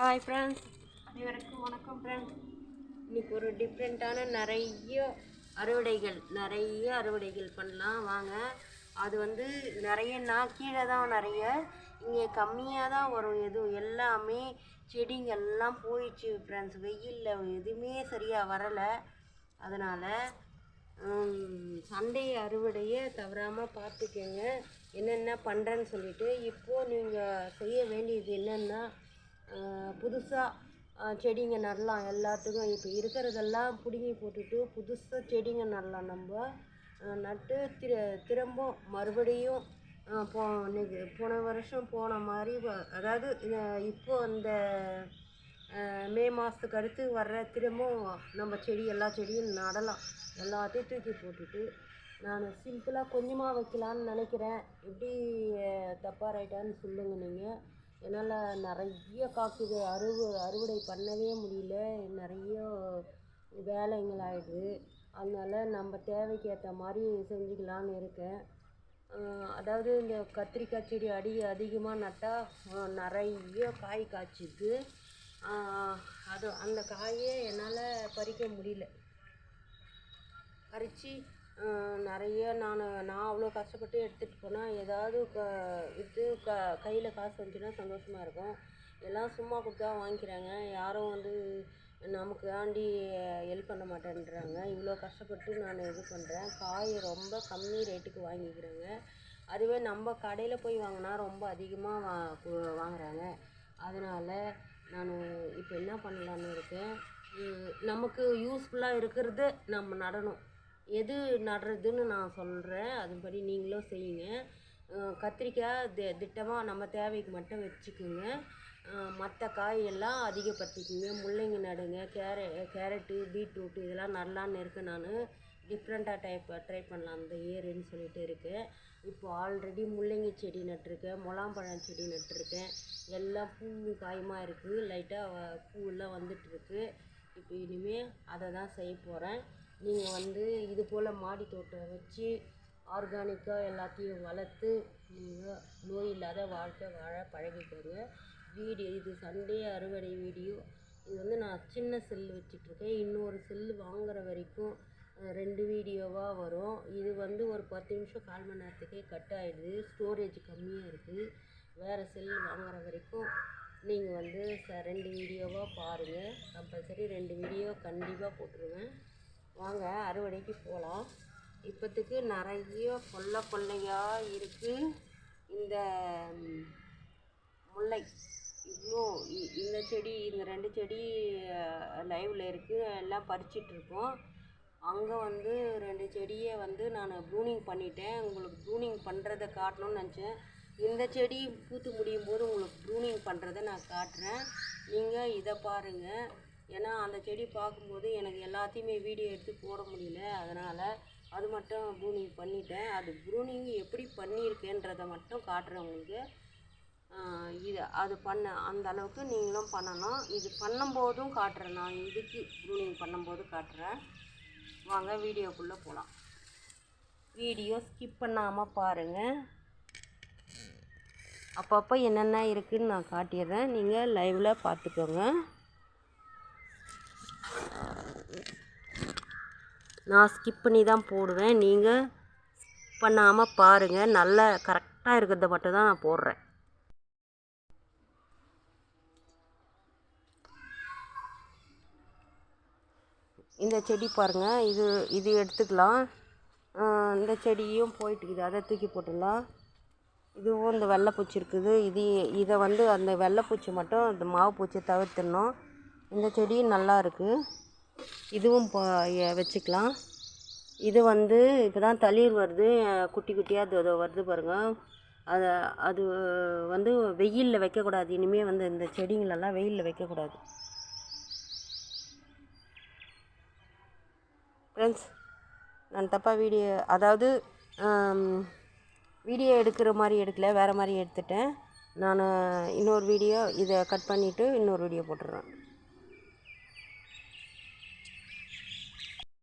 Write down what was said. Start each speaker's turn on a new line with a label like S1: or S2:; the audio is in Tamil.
S1: ஹாய் ஃப்ரெண்ட்ஸ் அனைவருக்கும் வணக்கம் ஃப்ரெண்ட்ஸ் இன்னைக்கு ஒரு டிஃப்ரெண்ட்டான நிறைய அறுவடைகள் நிறைய அறுவடைகள் பண்ணலாம். வாங்க அது வந்து நிறைய நான் கீழே தான் நிறைய இங்கே கம்மியாக தான் வரும் எதுவும். எல்லாமே செடிங்கள்லாம் போயிடுச்சு ஃப்ரெண்ட்ஸ் வெயிலில் எதுவுமே சரியாக வரலை. அதனால் சண்டை அறுவடையை தவறாமல் பார்த்துக்கங்க. என்னென்ன பண்ணுறேன்னு சொல்லிட்டு இப்போது நீங்கள் செய்ய வேண்டியது என்னென்னா புதுசாக செடிங்க நடலாம் எல்லாத்துக்கும் இப்போ இருக்கிறதெல்லாம் பிடுங்கி போட்டுட்டு புதுசாக செடிங்க நடலாம் நம்ம நட்டு திரு திரும்ப மறுபடியும் போ இன்னைக்கு போன வருஷம் போன மாதிரி அதாவது இப்போது இப்போ அந்த மே மாதத்துக்கு அடுத்து வர்ற திரும்பவும் நம்ம செடி எல்லா செடியும் நடலாம். எல்லாத்தையும் தூக்கி போட்டுட்டு நான் சிம்பிளாக கொஞ்சமாக வைக்கலான்னு நினைக்கிறேன். எப்படி தப்பாக ரைட்டான்னு சொல்லுங்கள் நீங்கள் என்னால் நிறைய காக்குது. அறுவு அறுவடை பண்ணவே முடியல. நிறைய வேலைங்கள் ஆகிடுது அதனால் நம்ம தேவைக்கு ஏற்ற மாதிரி செஞ்சுக்கலான்னு இருக்கேன். அதாவது இந்த கத்திரிக்காய் செடி அடி அதிகமாக நட்டால் நிறைய காய் காய்ச்சிது அது அந்த காயே என்னால் பறிக்க முடியல. பறித்து நிறைய நான் நான் அவ்வளோ கஷ்டப்பட்டு எடுத்துகிட்டு போனால் ஏதாவது க விற்று க கையில் காசு வந்துச்சுன்னா சந்தோஷமாக இருக்கும். எல்லாம் சும்மா கொடுத்தா வாங்கிக்கிறாங்க. யாரும் வந்து நமக்கு ஆண்டி ஹெல்ப் பண்ண மாட்டேன்றாங்க. இவ்வளோ கஷ்டப்பட்டு நான் இது பண்ணுறேன் காய் ரொம்ப கம்மி ரேட்டுக்கு வாங்கிக்கிறாங்க. அதுவே நம்ம கடையில் போய் வாங்கினா ரொம்ப அதிகமாக வா கு- வாங்குறாங்க. அதனால் நான் இப்போ என்ன பண்ணலான்னு இருக்கேன். நமக்கு யூஸ்ஃபுல்லாக இருக்கிறது நம்ம நடணும். எது நடுறதுன்னு நான் சொல்கிறேன் அதுபடி நீங்களும் செய்யுங்க. கத்திரிக்காய் தி திட்டமாக நம்ம தேவைக்கு மட்டும் வச்சுக்குங்க. மற்ற காயெல்லாம் அதிகப்படுத்திக்குங்க. முள்ளங்கி நடுங்க கேர கேரட்டு பீட்ரூட்டு இதெல்லாம் நடலான்னு இருக்கேன் நான் டிஃப்ரெண்ட்டாக டைப் ட்ரை பண்ணலாம். அந்த ஏருன்னு சொல்லிட்டு இருக்கேன் இப்போ ஆல்ரெடி முள்ளங்கி செடி நட்டிருக்கேன். முலாம்பழம் செடி நட்டிருக்கேன். எல்லாம் பூ காயமாக இருக்குது லைட்டாக பூவெல்லாம் வந்துட்டுருக்கு. இப்போ இனிமேல் அதை தான் செய்ய போகிறேன் நீங்கள் வந்து இது போல் மாடி தோட்டம் வச்சு ஆர்கானிக்காக எல்லாத்தையும் வளர்த்து நீங்கள் நோய் இல்லாத வாழ்க்கை வாழ பழகிக்கோங்க. வீடியோ இது சண்டே அறுவடை வீடியோ. இது வந்து நான் சின்ன செல்லு வச்சிட்ருக்கேன் இன்னொரு செல்லு வாங்குற வரைக்கும் ரெண்டு வீடியோவாக வரும். இது வந்து ஒரு பத்து நிமிஷம் கால் மணி நேரத்துக்கே கட் ஆகிடுது ஸ்டோரேஜ் கம்மியாக இருக்குது வேறு செல்லு வாங்குற வரைக்கும் நீங்கள் வந்து ச ரெண்டு வீடியோவாக பாருங்கள் கம்பல்சரி ரெண்டு வீடியோ கண்டிப்பாக போட்டுருவேன் வாங்க அறுவடைக்கு போகலாம் இப்போத்துக்கு நிறைய கொல்லை கொல்லையாக இருக்குது இந்த முல்லை. இவ்வளோ இ- இந்த செடி இந்த ரெண்டு செடி லைவில் இருக்குது எல்லாம் பறிச்சிட்ருக்கோம் அங்கே வந்து ரெண்டு செடியை வந்து நான் ப்ரூனிங் பண்ணிட்டேன். உங்களுக்கு ப்ரூனிங் பண்ணுறதை காட்டணும்னு நினச்சேன். இந்த செடி பூத்து முடியும் போது உங்களுக்கு ப்ரூனிங் பண்ணுறதை நான் காட்டுறேன். நீங்கள் இதை பாருங்கள் ஏன்னா அந்த செடி பார்க்கும்போது எனக்கு எல்லாத்தையுமே வீடியோ எடுத்து போட முடியல. அதனால் அது மட்டும் ப்ரூனிங் பண்ணிட்டேன். அது ப்ரூனிங் எப்படி பண்ணியிருக்கேன்றதை மட்டும் காட்டுறேன் உங்களுக்கு. இது அது பண்ண அந்த அளவுக்கு நீங்களும் பண்ணணும். இது பண்ணும்போதும் காட்டுறேன். நான் இதுக்கு ப்ரூனிங் பண்ணும்போது காட்டுறேன். வாங்க வீடியோக்குள்ளே போகலாம் வீடியோ ஸ்கிப் பண்ணாமல் பாருங்கள் அப்பப்போ என்னென்ன இருக்குதுன்னு நான் காட்டிடுறேன். நீங்கள் லைவில் பார்த்துக்கோங்க. நான் ஸ்கிப் பண்ணி தான் போடுவேன். நீங்கள் பண்ணாமல் பாருங்கள் நல்ல கரெக்டாக இருக்கிறத மட்டும் தான் நான் போடுறேன். இந்த செடி பாருங்கள் இது இது எடுத்துக்கலாம். இந்த செடியும் போயிட்டுக்குது. அதை தூக்கி போட்டுடலாம். இதுவும் இந்த வெள்ளைப்பூச்சி இருக்குது. இது இதை வந்து அந்த வெள்ளைப்பூச்சி மட்டும் இந்த மாவு பூச்சியை தவிர்த்துடணும். இந்த செடியும் நல்லா இருக்குது இதுவும் வச்சுக்கலாம். இது வந்து இப்போ தான் தளிர் வருது. குட்டி குட்டியாக அது அது வருது பாருங்கள் அதை அது வந்து வெயிலில் வைக்கக்கூடாது. இனிமேல் வந்து இந்த செடிங்களெல்லாம் வெயிலில் வைக்கக்கூடாது. ஃப்ரெண்ட்ஸ் நான் தப்பாக வீடியோ அதாவது வீடியோ எடுக்கிற மாதிரி எடுக்கல வேறு மாதிரி எடுத்துட்டேன். நான் இன்னொரு வீடியோ இதை கட் பண்ணிவிட்டு இன்னொரு வீடியோ போட்டுடுறேன்